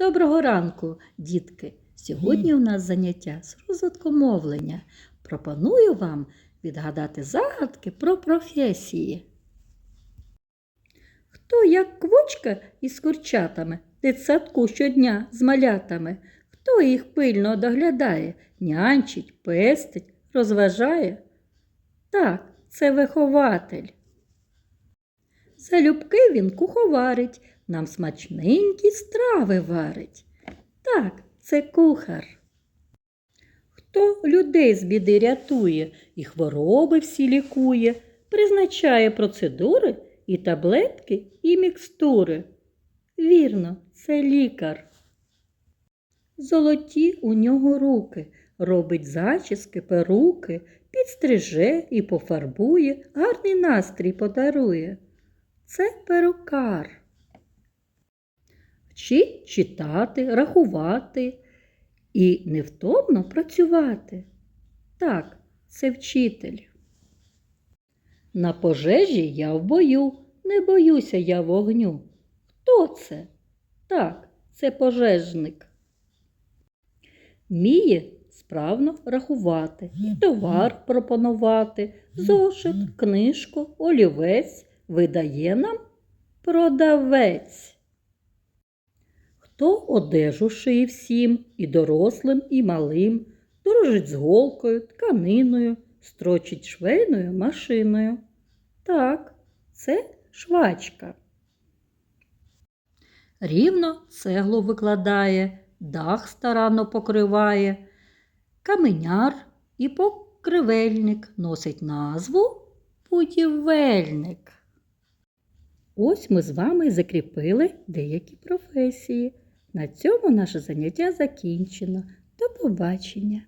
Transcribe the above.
Доброго ранку, дітки! Сьогодні у нас заняття з розвитку мовлення. Пропоную вам відгадати загадки про професії. Хто як квочка із курчатами, дитсадку щодня з малятами, хто їх пильно доглядає, нянчить, пестить, розважає? Так, це вихователь. Залюбки він куховарить, нам смачненькі страви варить. Так, це кухар. Хто людей з біди рятує і хвороби всі лікує, призначає процедури і таблетки, і мікстури. Вірно, це лікар. Золоті у нього руки, робить зачіски, перуки, підстриже і пофарбує, гарний настрій подарує. Це перукар. Вчить читати, рахувати і невтомно працювати. Так, це вчитель. На пожежі я в бою, не боюся я вогню. Хто це? Так, це пожежник. Вміє справно рахувати, товар пропонувати, зошит, книжку, олівець видає нам продавець. Хто одежу шиє всім, і дорослим, і малим, дорожить з голкою, тканиною, строчить швейною машиною. Так, це швачка. Рівно цеглу викладає, дах старанно покриває, каменяр і покривельник носить назву будівельник. Ось ми з вами закріпили деякі професії. На цьому наше заняття закінчено. До побачення!